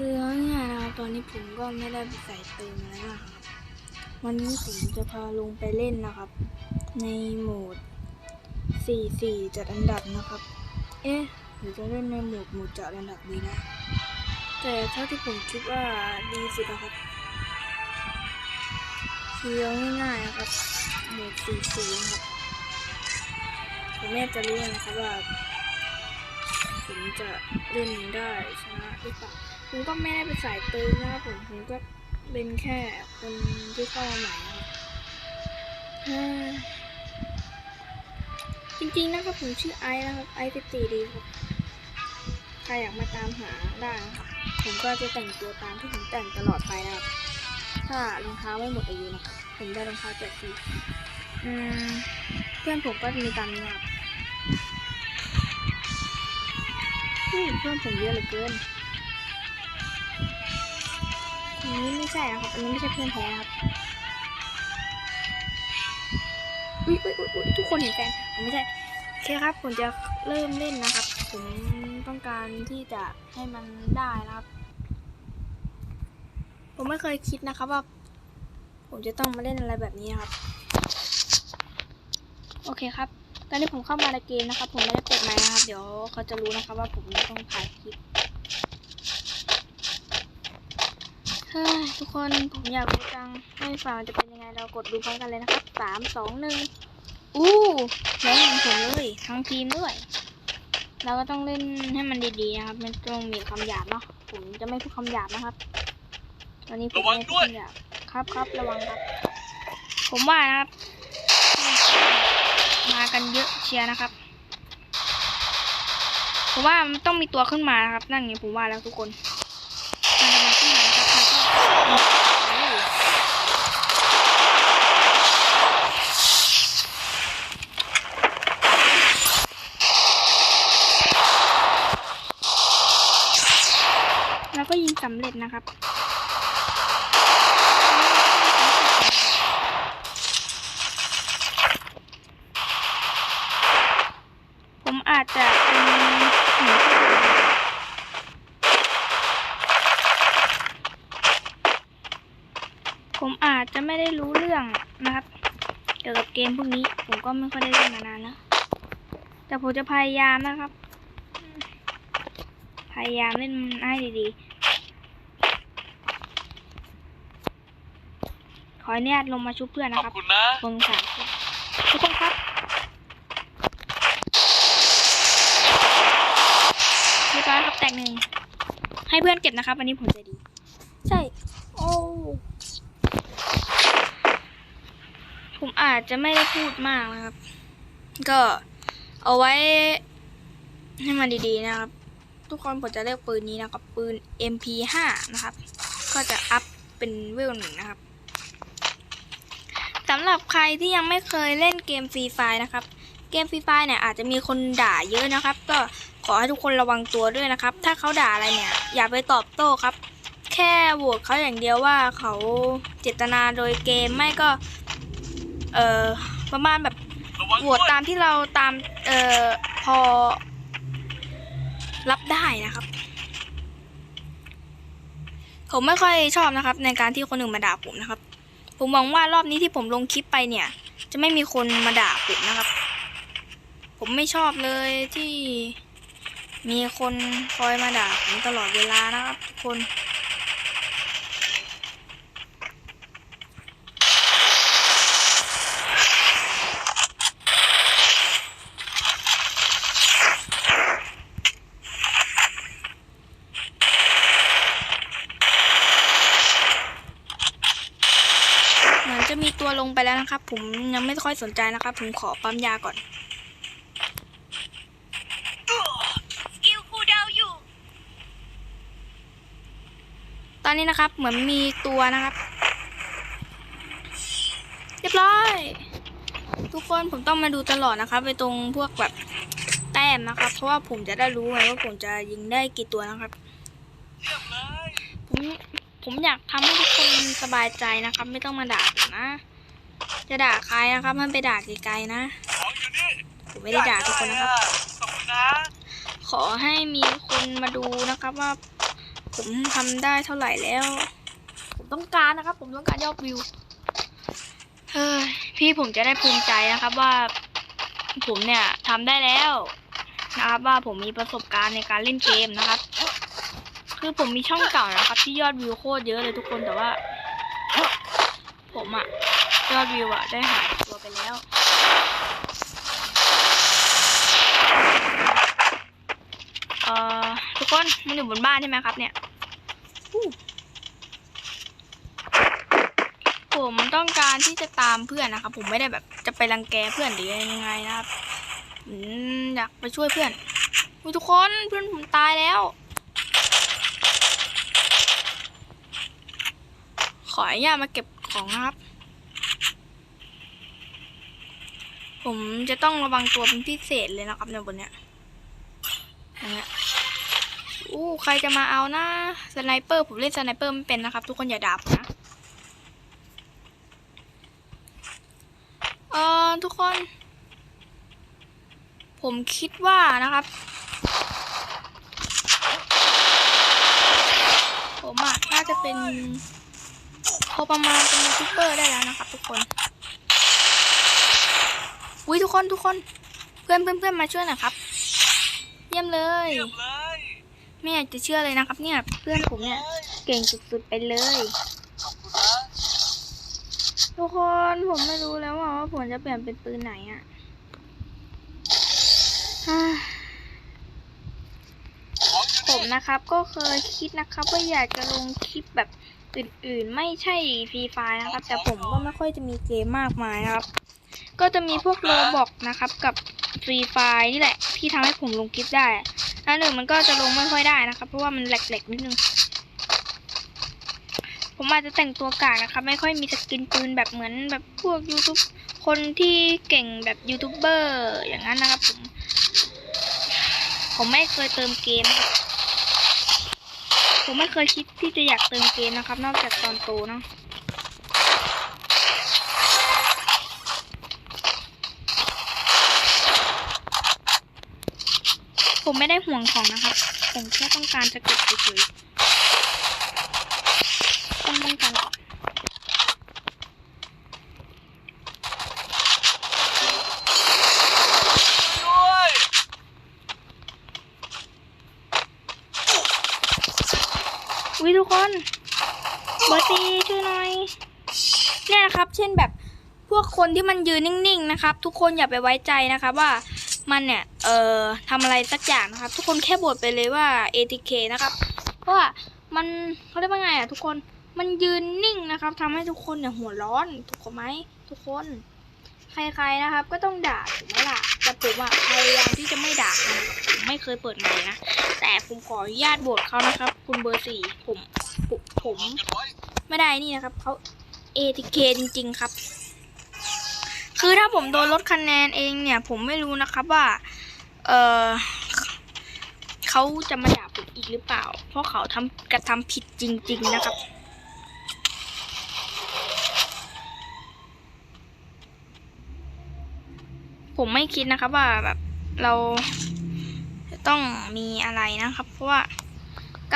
คือเอาง่ายนะครับตอนนี้ผมก็ไม่ได้ไปใส่เติมแล้วนะครับ วันนี้ผมจะพาลงไปเล่นนะครับ ในโหมด 4-4 จัดอันดับนะครับ เอ๊ะหรือจะเล่นในโหมดโหมดจัดอันดับดีนะ แต่เท่าที่ผมคิดว่าดีสุดนะครับคือเอาง่ายๆนะครับโหมด 4-4นะครับผมแม่จะรู้เลยนะครับว่าผมจะเล่นได้ชนะหรือเปล่า ผมก็ไม่ได้ไปสายเติมนะครับผมผมก็เป็นแค่คนที่เข้ามาใหม่ครับเฮ้ยจริงๆนะครับผมชื่อไอซ์นะครับไอซ์สิบสี่ดีครับใครอยากมาตามหาได้นะครับผมก็จะแต่งตัวตามที่ผมแต่งตลอดไปนะครับ ถ้ารองเท้าไม่หมดอายุนะครับผมได้รองเท้าแจกฟรีเพื่อนผมก็มีตามนี้นะครับเพื่อนผมเยอะเหลือเกิน อันนี้ไม่ใช่นะครับ อันนี้ไม่ใช่เพื่อนแท้ครับอุ้ยอุ้ยอุ๊ยทุกคนเห็นแฟนผมไม่ใช่โอเคครับ ผมจะเริ่มเล่นนะครับ ผมต้องการที่จะให้มันได้นะครับ ผมไม่เคยคิดนะครับว่า ผมจะต้องมาเล่นอะไรแบบนี้นครับ โอเคครับ ตอนนี้ผมเข้ามาในเกมนะครับ ผมไม่ได้เปิดไมค์นะครับ เดี๋ยวเขาจะรู้นะครับว่าผมต้องถ่ายคลิปเฮ้ย ทุกคนผมอยากรู้จังไม่ฟังจะเป็นยังไงเรากดดูพร้อมกันเลยนะครับสามสองหนึ่งอู้แล้วเห็นผมเลยทั้งทีมด้วย เราก็ต้องเล่นให้มันดีๆนะครับไม่ต้องมีคำหยาบเนาะผมจะไม่พูดคำหยาบนะครับตอนนี้ผมไม่พูดคำหยาบครับครับระวังครับ ผมว่านะครับ มากันเยอะเชียร์นะครับผมว่ามันต้องมีตัวขึ้นมานะครับ นั่นไงผมว่าแล้วทุกคนจะมาขึ้นมานะครับแล้วก็โอ้โหแล้วก็ยิง สำเร็จนะครับผมอาจจะเป็นหนูผมอาจจะไม่ได้รู้เรื่องนะครับ เกี่ยวกับเกมพวกนี้ ผมก็ไม่ค่อยได้เล่นมานานแล้ว แต่ผมจะพยายามนะครับ พยายามเล่นให้ดีๆ ออนุญาตลงมาชุบเพื่อนขนะอบครับคุณนะลงสามคนทุกคนครับเรียบร้อยครับแตกหนึ่งให้เพื่อนเก็บนะครับอันนี้ผมใจดี ใช่ โอ้ผมอาจจะไม่ได้พูดมากนะครับ ก็เอาไว้ ให้มันดีๆนะครับ ทุกคนผมจะเลือกปืนนี้นะครับ ปืน MP5 นะครับ ก็จะอัพเป็นเวลหนึ่งนะครับ สำหรับใครที่ยังไม่เคยเล่นเกมฟรีไฟนะครับ เกมฟรีไฟเนี่ยอาจจะมีคนด่าเยอะนะครับ ก็ขอให้ทุกคนระวังตัวด้วยนะครับ ถ้าเขาด่าอะไรเนี่ย อย่าไปตอบโต้ครับ แค่โหวตเขาอย่างเดียวว่าเขาเจตนาโดยเกมไม่ก็ เอ่อประมาณแบบระวังโหวด้วตยตามที่เราตามเอ่อพอ รับได้นะครับ ผมไม่ค่อยชอบนะครับ ในการที่คนอื่นมาด่าผมนะครับ ผมหวังว่ารอบนี้ที่ผมลงคลิปไปเนี่ย จะไม่มีคนมาด่าผมนะครับ ผมไม่ชอบเลยที่มีคนคอยมาด่าผมตลอดเวลานะครับ ทุกคน เหมือนจะมีตัวลง ไปแล้วนะครับ ผมยังไม่ค่อยสนใจนะครับ ผมขอปั๊มยาก่อนสกิลคูลดาวน์อยู่ตอนนี้นะครับ เหมือนมีตัวนะครับ เรียบร้อย ทุกคนผมต้องมาดูตลอดนะครับ ไปตรงพวกแบบแต้มนะครับ เพราะว่าผมจะได้รู้ไงว่าผมจะยิงได้กี่ตัวนะครับเยี่ยมเลยผมผมอยากทำให้ทุกคนสบายใจนะครับ ไม่ต้องมาด่าผมนะ จะด่าใครนะครับ มันไปด่าไกลๆนะ ของอยู่นี่ผมไม่ได้ด่าทุกคนนะครับขอบคุณนะขอให้มีคนมาดูนะครับว่า ผมทำได้เท่าไหร่แล้ว ผมต้องการนะครับ ผมต้องการยอดวิวเฮ้ยพี่ผมจะได้ภูมิใจนะครับว่า ผมเนี่ยทำได้แล้วนะครับว่าผมมีประสบการณ์ในการเล่นเกมนะครับ คือผมมีช่องเก่านะครับ ที่ยอดวิวโคตรเยอะเลยทุกคนแต่ว่า ผมอะ ยอดวิวอะได้หายตัวไปแล้ว เอ่อ ทุกคนมันอยู่บนบ้านใช่ไหมครับเนี่ยอู้ผมต้องการที่จะตามเพื่อนนะครับ ผมไม่ได้แบบจะไปรังแกเพื่อนหรือยังไงนะครับอยากไปช่วยเพื่อนทุกคนเพื่อนผมตายแล้ว ขออนุญาตมาเก็บของนะครับ ผมจะต้องระวังตัวเป็นพิเศษเลยนะครับในบนเนี้ยอย่างเงี้ยอู้ใครจะมาเอานะสไนเปอร์ผมเล่นสไนเปอร์ไม่เป็นนะครับ ทุกคนอย่าด่าผมนะเอ่อทุกคน ผมคิดว่านะครับ ผมอะน่าจะเป็นพอประมาณเป็นยูทูบเบอร์ได้แล้วนะครับ ทุกคน อุ้ยทุกคนทุกคน เพื่อนเพื่อนเพื่อนมาช่วยหน่อยครับ เยี่ยมเลย เยี่ยมเลยไม่อยากจะเชื่อเลยนะครับ เนี่ย เพื่อนผมเนี่ยเก่งสุดๆไปเลย ขอบคุณนะทุกคนผมไม่รู้แล้วอะว่าผมจะเปลี่ยนเป็นปืนไหนอะฮ่าของอยู่ผมนี่นะครับก็เคยคิดนะครับ ว่าอยากจะลงคลิปแบบอื่นๆ ไม่ใช่ฟรีไฟนะครับ แต่ผมก็ไม่ค่อยจะมีเกมมากมายนะครับ ก็จะมีพวกโรบอกนะครับกับฟรีไฟนี่แหละ ที่ทำให้ผมลงคลิปได้อันหนึ่งมันก็จะลงไม่ค่อยได้นะครับ เพราะว่ามันแหลกๆนิดนึง ผมอาจจะแต่งตัวกากนะครับ ไม่ค่อยมีสกินปืนแบบเหมือนแบบพวกยูทูบคนที่เก่งแบบยูทูบเบอร์อย่างนั้นนะครับผม ผมไม่เคยเติมเกมนะครับผมไม่เคยคิดที่จะอยากเติมเกมนะครับ นอกจากตอนโตเนาะ ผมไม่ได้ห่วงของนะครับ ผมแค่ต้องการจะเก็บเฉยๆต้องป้องกันอุ้ยวิทุกคนเบอร์ตีช่วยหน่อยเนี่ยนะครับ เช่นแบบพวกคนที่มันยืนนิ่ง ๆ นะครับ ทุกคนอย่าไปไว้ใจนะครับว่า มันเนี่ย เอ่อทำอะไรสักอย่างนะครับ ทุกคนแค่บทไปเลยว่า ATK นะครับ เพราะว่ามันเขาเรียกว่าไงอะทุกคนมันยืนนิ่งนะครับทำให้ทุกคนเนี่ยหัวร้อนถูกไหมทุกคน ใครๆนะครับ ก็ต้องด่าถูกไหมล่ะแต่ผมอะพยายามที่จะไม่ด่าครับผมไม่เคยเปิดไมค์นะแต่ผมขออนุญาตบทเขานะครับ คุณเบอร์สี่ผมผม ไม่ได้นี่นะครับเขา ATK จริง ๆ ครับ คือถ้าผมโดนลดคะแนนเองเนี่ย ผมไม่รู้นะครับว่า เออเขาจะมาด่าผมอีกหรือเปล่า เพราะเขาทำกระทำผิดจริง ๆ นะครับผมไม่คิดนะครับว่าแบบเราจะต้องมีอะไรนะครับ เพราะว่า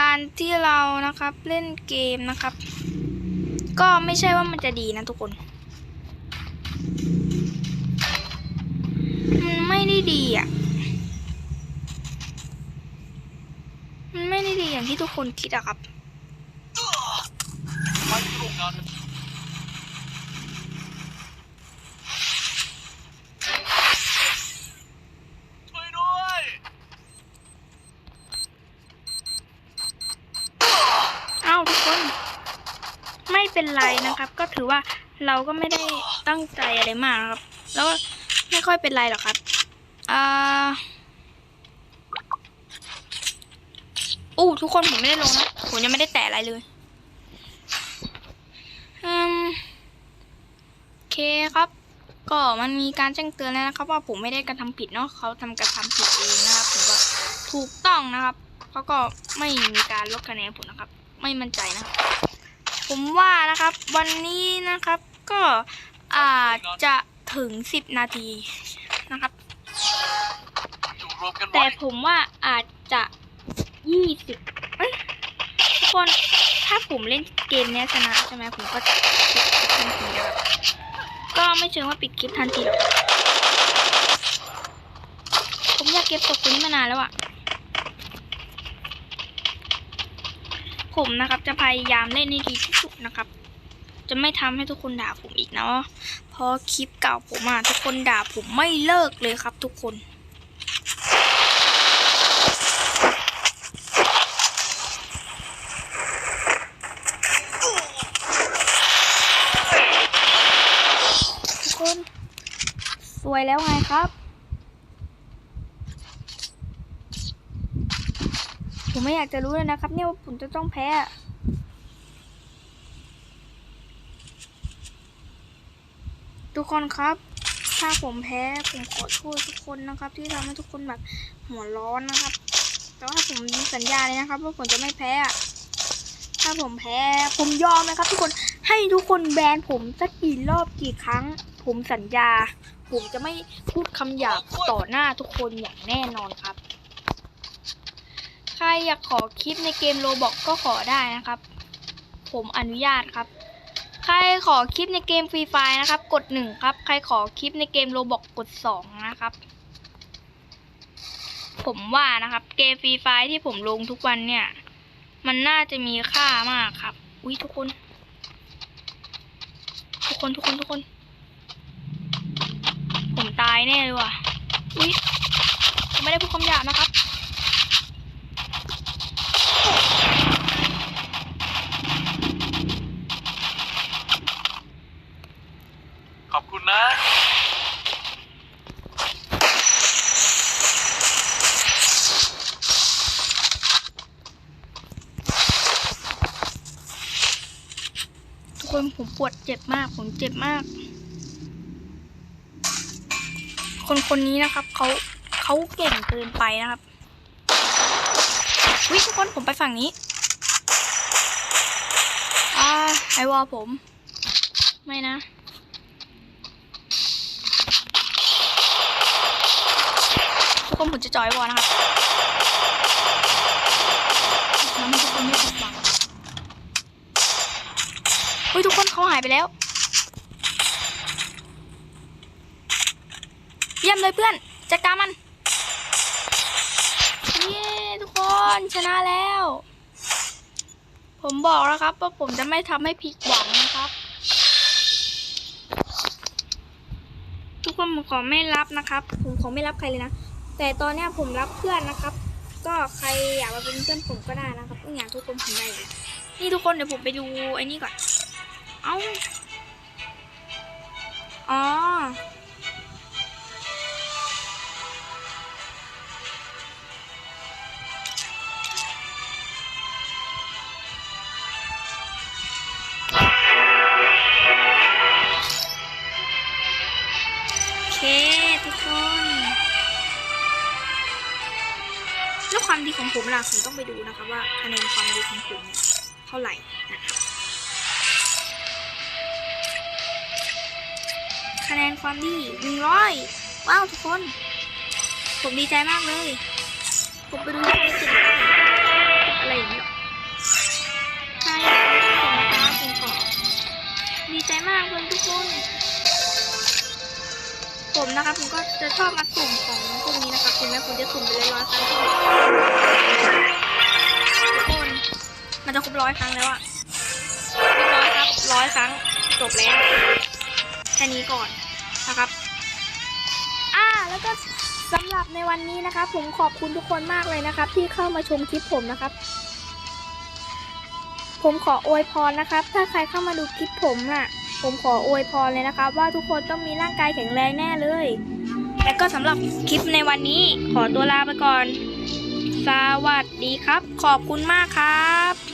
การที่เรานะครับเล่นเกมนะครับ ก็ไม่ใช่ว่ามันจะดีนะทุกคน มัน ไม่ได้ดีอะ มันไม่ได้ดีอย่างที่ทุกคนคิดอะครับ ไปที่โรงงานช่วยด้วย เอ้าทุกคน ไม่เป็นไรนะครับ ก็ถือว่าเราก็ไม่ได้ตั้งใจอะไรมากนะครับ แล้วก็ไม่ค่อยเป็นไรหรอกครับ อู้ทุกคนผมไม่ได้ลงนะ ผมยังไม่ได้แตะอะไรเลยอืมโอเคครับ ก็มันมีการแจ้งเตือนแล้วนะครับ ว่าผมไม่ได้กระทำผิดเนาะเขาทำกระทำผิดเองนะครับผมก็ถูกต้องนะครับเขาก็ไม่มีการลดคะแนนผมนะครับ ไม่มั่นใจนะครับผมว่านะครับ วันนี้นะครับก็อาจจะถึงสิบนาทีนะครับ อยู่รวมกันแต่ผมว่าอาจจะยี่สิบคนถ้าผมเล่นเกมเนี้ยชนะใช่ไหมผมก็จะปิดคลิปทันทีนะครับก็ไม่เชิงว่าปิดคลิปทันทีหรอกผมอยากเก็บตกตัวนี้มานานแล้วอะผมนะครับจะพยายามเล่นให้ดีที่สุดนะครับ จะไม่ทำให้ทุกคนด่าผมอีกเนาะเพราะคลิปเก่าผมอะทุกคนด่าผมไม่เลิกเลยครับ ทุกคน ทุกคน สวยแล้วไงครับ ผมไม่อยากจะรู้เลยนะครับ เนี่ยว่าผมจะต้องแพ้อะ ทุกคนครับ ถ้าผมแพ้ผมขอโทษทุกคนนะครับ ที่ทำให้ทุกคนแบบหัวร้อนนะครับ แต่ว่าผมสัญญาเลยนะครับ ว่าผมจะไม่แพ้ถ้าผมแพ้ผมยอมนะครับ ทุกคนให้ทุกคนแบนผมสักกี่รอบกี่ครั้ง ผมสัญญา ผมจะไม่พูดคำหยาบต่อหน้าทุกคนอย่างแน่นอนครับ ใครอยากขอคลิปในเกมโรบอกก็ขอได้นะครับ ผมอนุญาตครับ ขอคลิปในเกมฟรีไฟนะครับ กดหนึ่งครับ ใครขอคลิปในเกมโรบอกกดสองนะครับ ผมว่านะครับ เกมฟรีไฟที่ผมลงทุกวันเนี่ย มันน่าจะมีค่ามากครับ อุ้ยทุกคน ทุกคนทุกคนทุกคน ผมตายแน่เลยว่ะ อุ๊ยผมไม่ได้พูดคำหยาบนะครับ ขอบคุณนะ ทุกคนผมป วดเจ็บมาก ผมเจ็บมาก คนคนนี้นะครับเขาเขาเก่งเกินไปนะครับวิทุกคนผมไปฝั่งนี้อ่าไอวอลผม ไม่นะทุกคนผมจะจอยวอลนะครับทำให้ทุกคนไม่ผิดหวัง เฮ้ยทุกคนเขาหายไปแล้วเยี่ยมเลยเพื่อนจัดการมันเย้ทุกคนชนะแล้ว ผมบอกแล้วครับว่าผมจะไม่ทำให้ผิดหวังนะครับ ทุกคนผมขอไม่รับนะครับ ผมขอไม่รับใครเลยนะแต่ตอนนี้ผมรับเพื่อนนะครับ ก็ใครอยากมาเป็นเพื่อนผมก็ได้นะครับอย่างทุกคนผมได้เลยนี่ทุกคนเดี๋ยวผมไปดูไอ้นี่ก่อน เอาอ๋อ โอเคทุกคน แล้วความดีของผมล่ะผมต้องไปดูนะครับว่าคะแนนความดีของผมเนี่ยเท่าไหร่นะครั คะแนนความดีหนึ่งร้อยว้าวทุกคน ผมดีใจมากเลย ผมไปดูที่ไม่ติดอะไรอย่างเงี้ยใช่ผมขอดีใจมากเลยทุกคน ผมนะครับผมก็จะชอบมาสุ่มของพวกนี้นะครับถึงแม้ผมจะสุ่มไปเลยร้อยครั้งทุกคน มันจะครบร้อยครั้งแล้วอะร้อยครับร้อยครั้งจบแล้ว แค่นี้ก่อนนะครับ อ่าแล้วก็สำหรับในวันนี้นะครับ ผมขอบคุณทุกคนมากเลยนะครับ ที่เข้ามาชมคลิปผมนะครับ ผมขออวยพรนะครับ ถ้าใครเข้ามาดูคลิปผมน่ะ ผมขออวยพรเลยนะครับ ว่าทุกคนต้องมีร่างกายแข็งแรงแน่เลยและก็สำหรับคลิปในวันนี้ขอตัวลาไปก่อน สวัสดีครับ ขอบคุณมากครับ